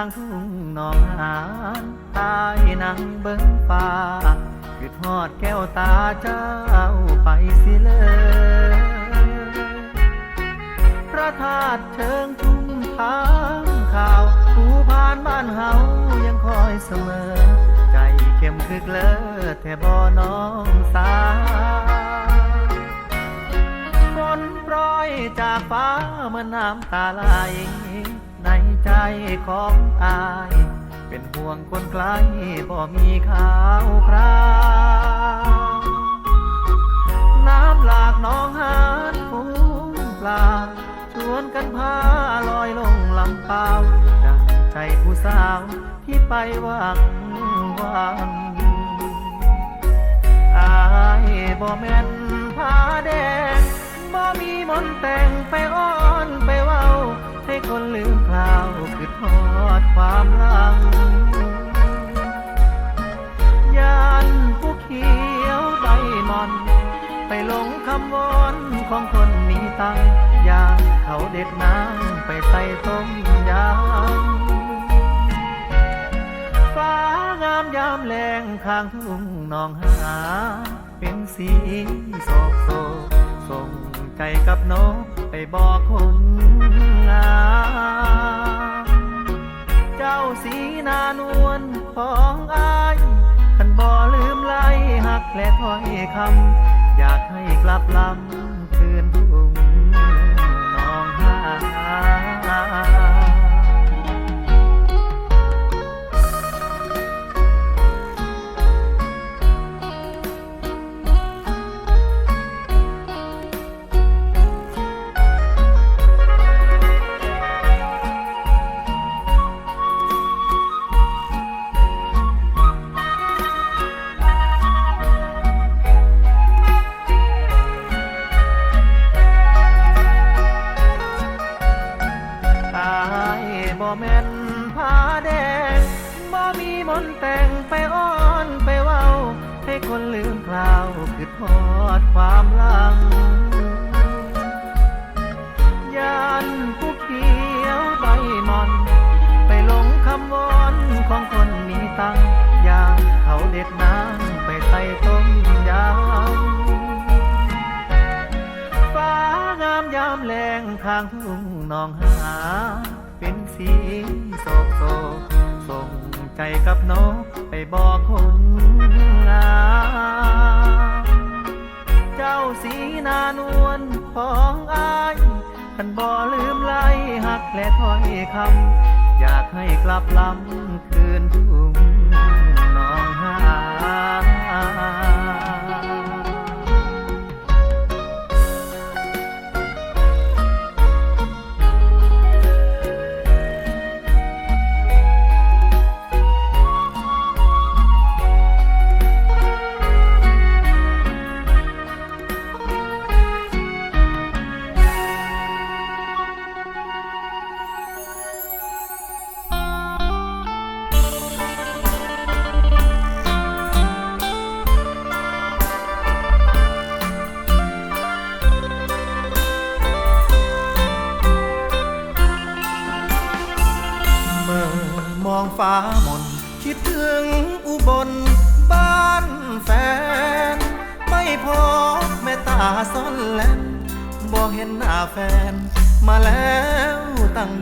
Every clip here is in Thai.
างทุ่งหนองหานตายนังเบิ้งฟ้าคือทอดแก้วตาเจ้าไปสิเลยพระธาตุเชิงทุ่งทางข่าวผู้ผ่านบ้านเฮายังคอยเสมอ ใจเข้มคึกเลิศแท่บ่น้องสาฝนโปรยจากฟ้าเมื่อนน้ำตาไหล ของอาย เป็นห่วงคนไกลบ่มีข่าวคราวน้ำหลากน้องหานฟูงปลาชวนกันพาลอยลงลำเปล่าดังใจผู้สาวที่ไปหวังหวังอายบ่แม่นผาแดงบ่มีมนต์แต่งไปอ้อนไปว นลืมคราวคือทอดความหลังยานผู้เขียวใบมอน ไปหลงคำวอนของคนมีตังยานเขาเด็ดน้ำไปใส่ต้มยำฟ้างามยามแรงข้างทุ่งนองหา เป็นสีโศกโศกส่งใจกับนก ไปบอกคนงามเจ้าสีนานวลของอายขันบ่ลืมไล่หักและถ้อยคำอยากให้กลับลำ ด็ดน้ำไปใส่ต้มยำฟ้างามยามแรงข้างทุ่งนองหา เป็นสีโศกโศกส่งใจกับนกไปบอกคนงามเจ้าสีนานวลของอายขันบ่ลืมไล่หักและถ้อยคำอยากให้กลับลำคืนทุ่งา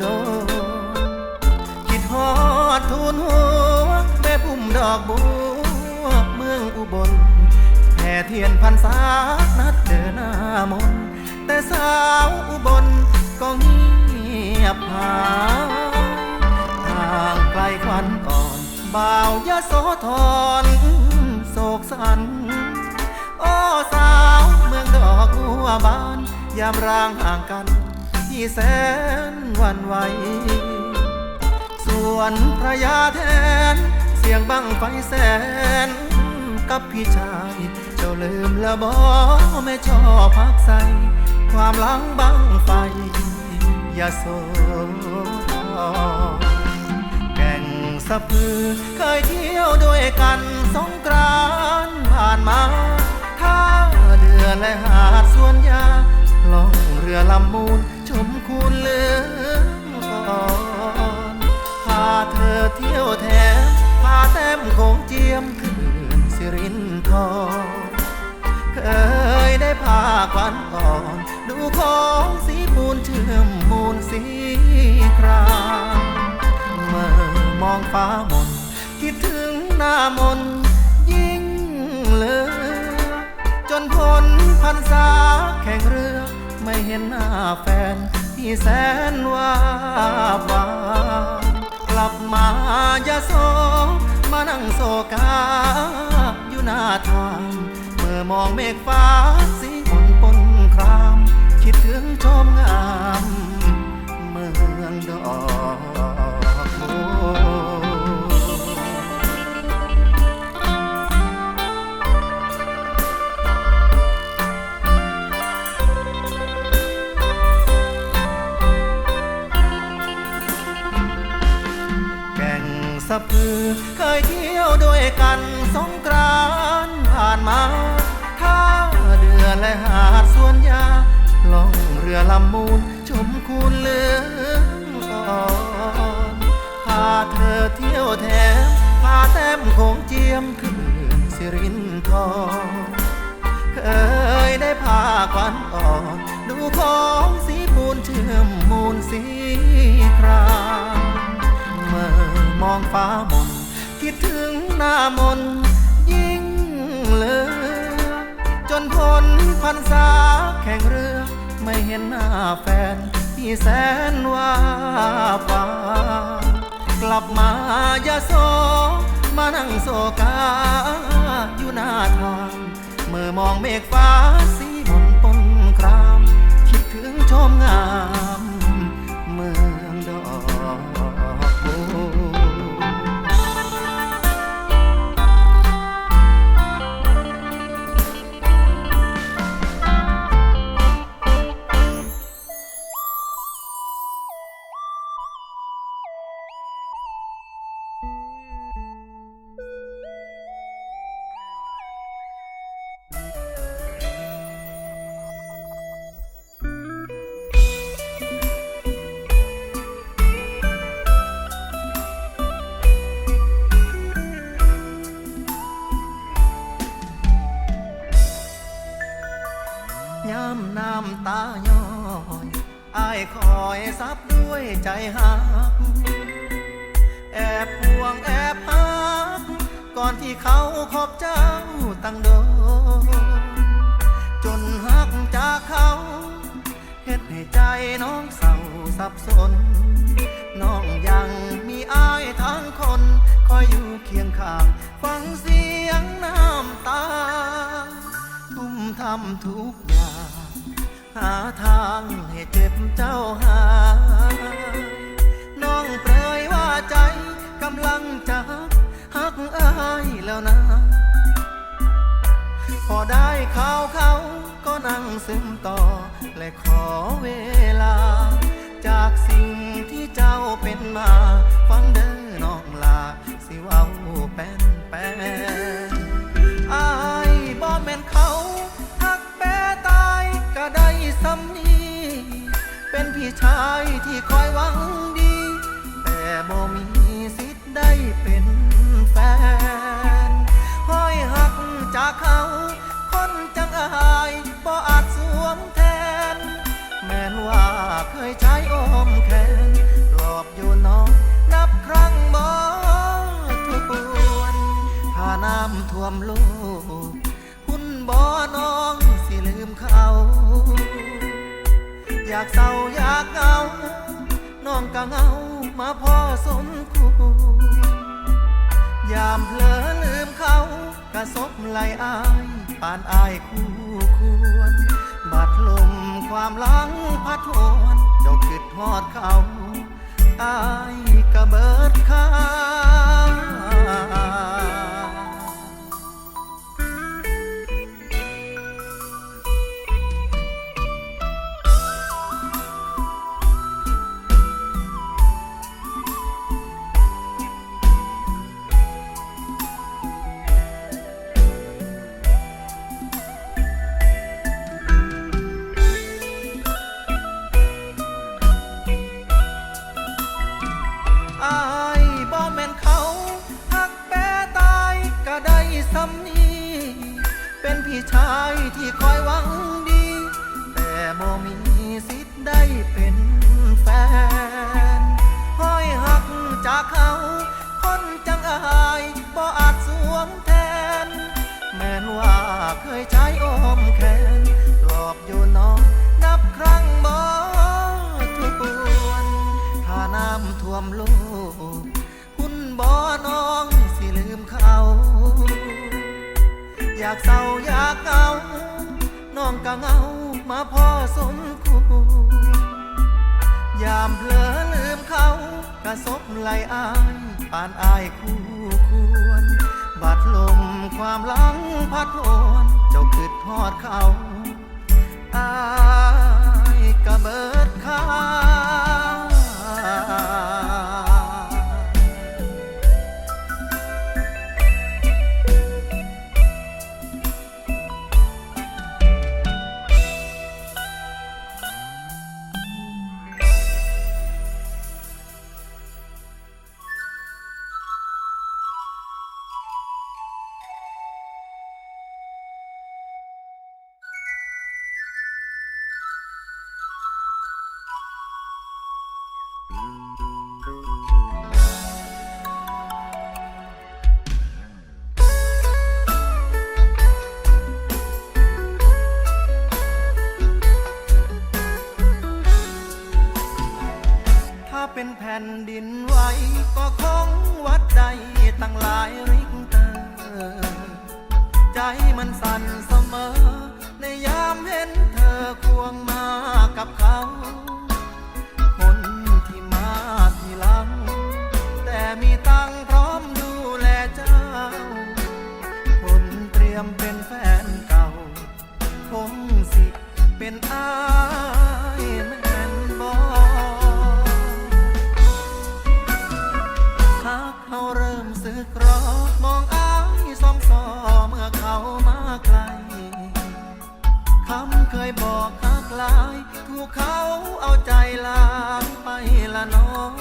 โดนคิดฮอดทูนหัวแม่พุ่มดอกบัวเมืองอุบลแห่เทียนพันษานัดเดินหน้ามน แต่สาวอุบลก็เงียบหายห่างไกลควันก่อนบ่าวยโสธรโศกสัน โอ้สาวเมืองดอกบัวบาน ยามร่างห่างกัน ที่แสนวันไหว ส่วนพระยาแทน เสียงบังไฟแสน กับพี่ชาย เจ้าลืมละบอไม่ชอบพักใส ความหลังบังไฟอย่าโสธรแก่งสะพือเคยเที่ยวด้วยกันสงกรานผ่านมาท่าเดือและหาดสวนยาล่องเรือลำมูล มคูณเลือก่อนพาเธอเที่ยวแถมพาแต้มคงเจียมคืนสิรินทองเคยได้พาควันก่อน ดูของสีมูลเชื่อมมูลสีครามเมื่อมองฟ้ามนคิดถึงหน้ามนยิ่งเลือจนพ้นพันษาแข่งเรือ ไม่เห็นหน้าแฟนที่แสนว่าบางกลับมายะโสมานั่งโศกาอยู่หน้าทางเมื่อมองเมฆฟ้าสีมนปนคราม คิดถึงชมงาม เมืองดอก สะพือเคยเที่ยวด้วยกันสงกรานผ่านมาท่าเดือและหาดสวนยาล่องเรือลำมูลชมคูนเลืองอ่อนพาเธอเที่ยวแถมพาแต้มโขงเจียมขึ้นสิรินทรเคยได้พาควันอ่อนดูของสีปูนเชื่อมมูลสีคราม เมื่อมองฟ้ามนคิดถึงหน้ามนยิ่งเหลยจนพ้นพันษาแข่งเรือ ไม่เห็นหน้าแฟนที่แสนว่าฟากลับมายาโสมานั่งโศกา อยู่หน้าทางเมื่อมองเมฆฟ้าสีมนปนคราม คิดถึงชมงาม ที่เขาคบเจ้าตั้งโดจนหักจากเขาเฮ็ดให้ใจน้องเศร้าสับสน น้องยังมีอายทั้งคน คอยอยู่เคียงข้าง ฟังเสียงน้ำตา ทุ่มทำทุกอย่าง หาทางให้เจ็บเจ้าหายน้องเปรยว่าใจกำลังจะหัก ฮักอายแล้วนะ พอได้ข่าวเขาก็นั่งซึมต่อ และขอเวลา จากสิ่งที่เจ้าเป็นมา ฟังเด้อน้องลา สิเว้าแป้นแป้นอายบ่แม่นเขาหักแปรตายก็ได้ซ้ำนี้เป็นพี่ชายที่คอยหวังดี แต่บ่มี ได้เป็นแฟนห้อยหักจากเขา คนจังอายบ่อาจสวมแทน แม้นว่าเคยใช้อ้อมแขนปลอบอยู่น้องนับครั้งบ่ทวนถ้าน้ำท่วมโลกคุณบ่น้องสิลืมเขา อยากเศร้าอยากเหงาน้องก็เหงามาพอสมควร ยามเผลอลืมเขา กระซบไหลอายปานอายคู่ควร บัดลมความหลังพัดโหนเจ้าคิดทอดเขาอายกระเบิดค่าอายบ่แม่นเขา ซ้ำนีเป็นพี่ชายที่คอยหวังดี แต่บ่มีสิทธิ์ได้เป็นแฟนห้อยหักจากเขา คนจังอายบ่อาจสวมแทน แม้นว่าเคยใช้อ้อมแขนหลอกอยู่น้องนับครั้งบ่ทวนถ้าน้ำท่วมลูก อยากเศร้าอยากเงาน้องก็เงามาพ่อสมคู่ยามเผลอลืมเขากระสบไหลอายปานอายคู่ควร บัดลมความหลังพัดโอนเจ้าคิดทอดเขาอายกระเบิดเขา ผ่นดินไหวก็คงวัดใดตั้งหลายริกเตอร์ใจมันสั่นเสมอ ในยามเห็นเธอควงมากับเขา คนที่มาทีหลัง แต่มีตังพร้อมดูแลเจ้า คนเตรียมเป็นแฟนเก่า คงสิเป็นอา เคยบอกหักลาย ถูกเขาเอาใจลางไปละน้อง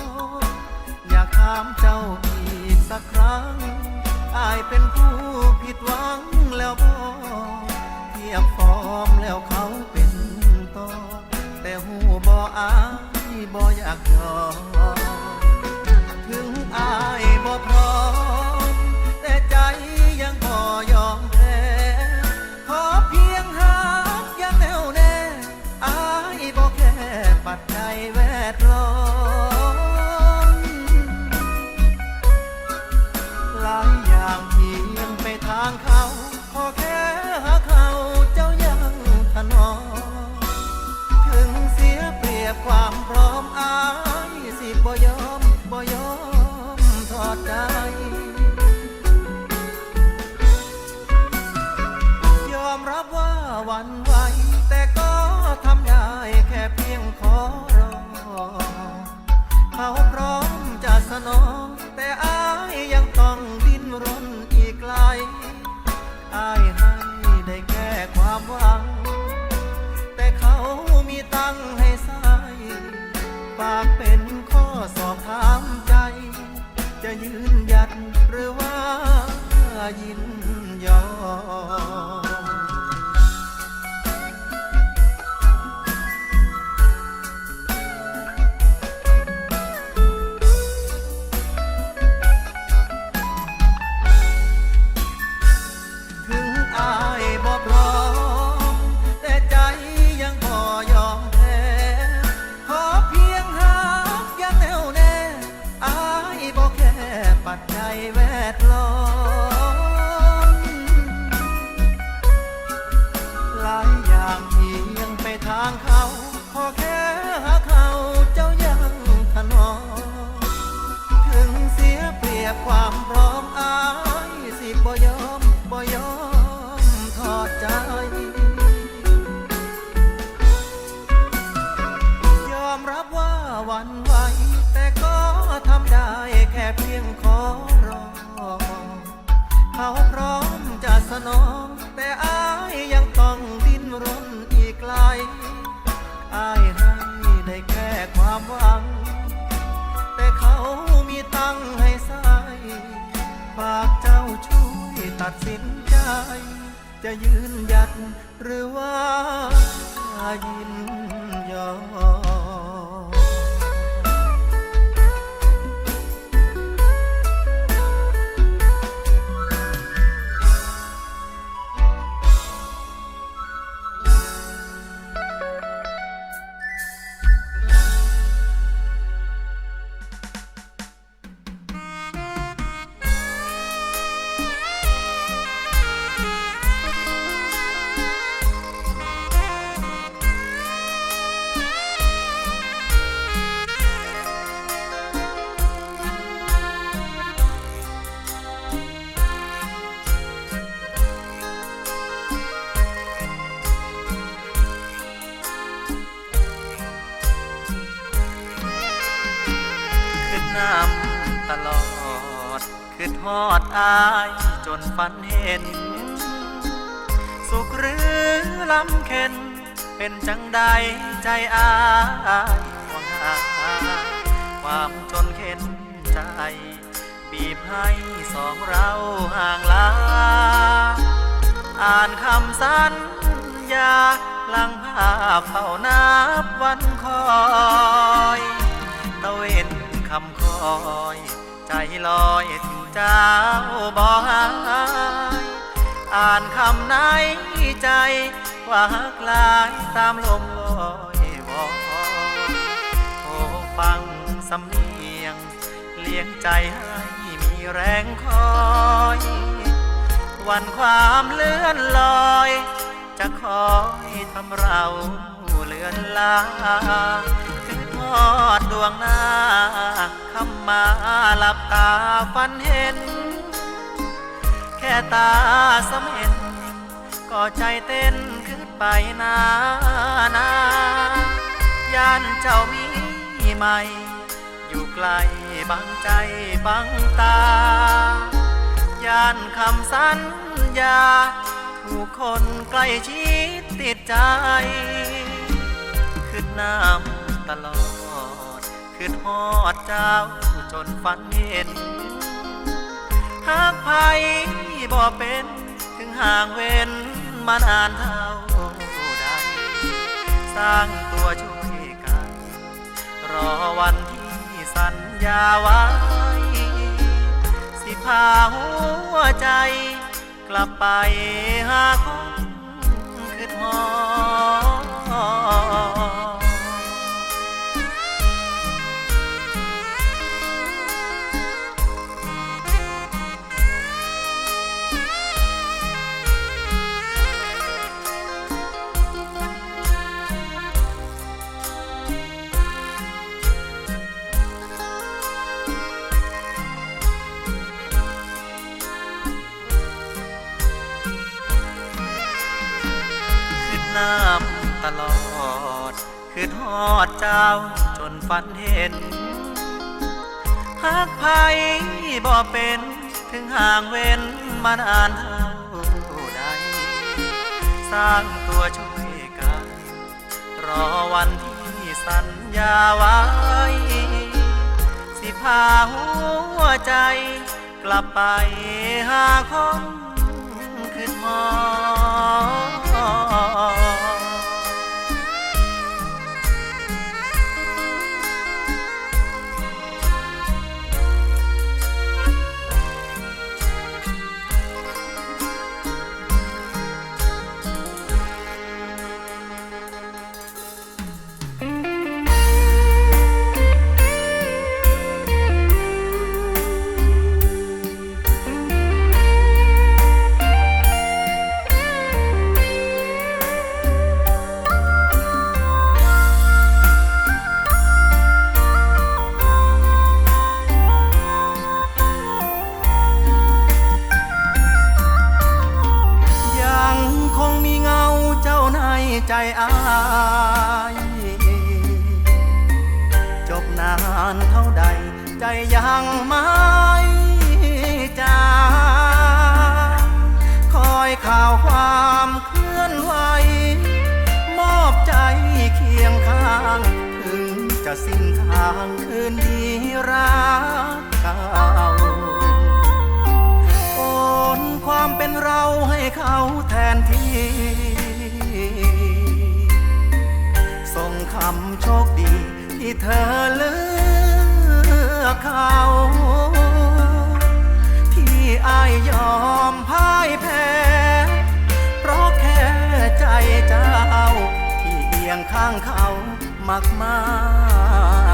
อยากถามเจ้าอีกสักครั้งอายเป็นผู้ผิดหวังแล้วบอเทียบฟอมแล้วเขาเป็นต่อแต่หูบออายบออยากยอมถึงอายบ่พร้อม อายจนฝันเห็น สุขหรือลำเค็น เป็นจังใดใจอายว่าหาความจนเข็นใจ บีบให้สองเราห่างลา อ่านคำสัญญาลังภาพเฝ้านับวันคอยตะเวนคำคอย ใจลอยถึง เจ้าบ่หายอ่านคำในใจว่าหักลายตามลมลอยวอยโอ้ฟังสำเนียง เลี้ยงใจให้มีแรงคอยวันความเลื่อนลอย จะคอยทำเราเลือนลา อทอดดวงหน้าคำมาหลับตาฝันเห็น แค่ตาสำเห็น ก็ใจเต้นขึ้นไปนานาย่านเจ้ามีใหม่ อยู่ไกลบังใจบังตา ย่านคำสัญญาถูกคนใกล้ชิดติดใจ ขึ้นน้ำตลอด ขึ้นฮอดเจ้าจนฝันเห็นหากไผบ่เป็นถึงห่างเว้นมานานเท่าใดสร้างตัวช่วยกัน รอวันที่สัญญาไว้ สิพาหัวใจกลับไปหาคนคือทอ อดเจ้าจนฝันเห็นหากไผบ่เป็นถึงห่างเว้นมานานเท่าใดสร้างตัวช่วยกัน รอวันที่สัญญาไว้ สิพาหัวใจ กลับไปหาคนขึ้นมอง ดีรักเก่าโอนความเป็นเราให้เขาแทนที่ ส่งคำโชคดีที่เธอเลือกเขาที่อายยอมพ่ายแพ้ เพราะแค่ใจเจ้าที่เอียงข้างเขามากมากๆเสมอ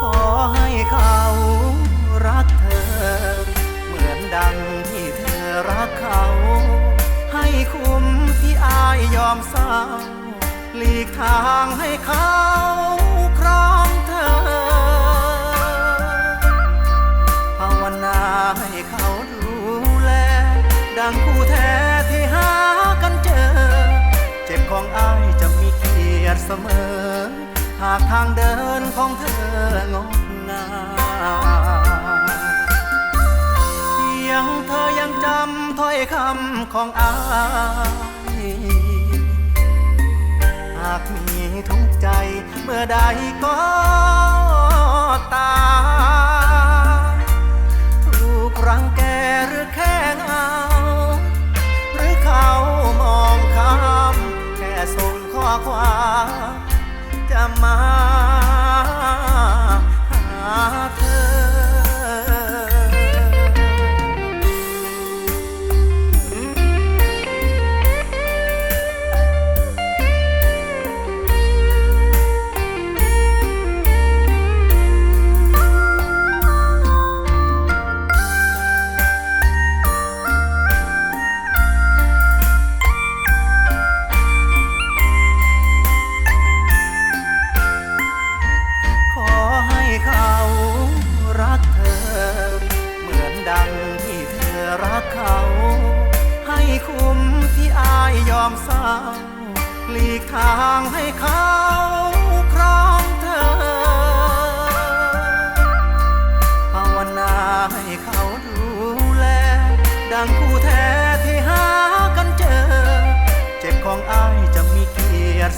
ขอให้เขารักเธอ เหมือนดังที่เธอรักเขา ให้คุ้มที่อายยอมเศร้าหลีกทางให้เขาครองเธอ ภาวนาให้เขาดูแล ดังคู่แท้ที่หากันเจอ เจ็บของอายจะมีเกียรติเสมอ หากทางเดินของเธองดงามเพียงเธอยังจำถ้อยคำของอายหากมีทุกใจเมื่อใดก็ตามถูกรังแกหรือแค่เงาหรือเขามองข้ามแค่ส่งข้อความ จะมา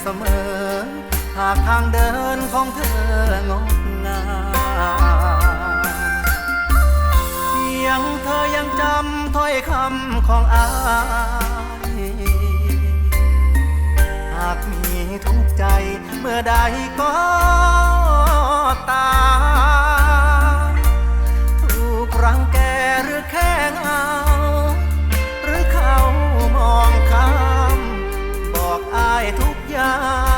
เสมอ หากทางเดินของเธองดงามเพียงเธอยังจำถ้อยคำของอาย หากมีทุกข์ใจเมื่อใดก็ตามถูกรังแกหรือแค่งาา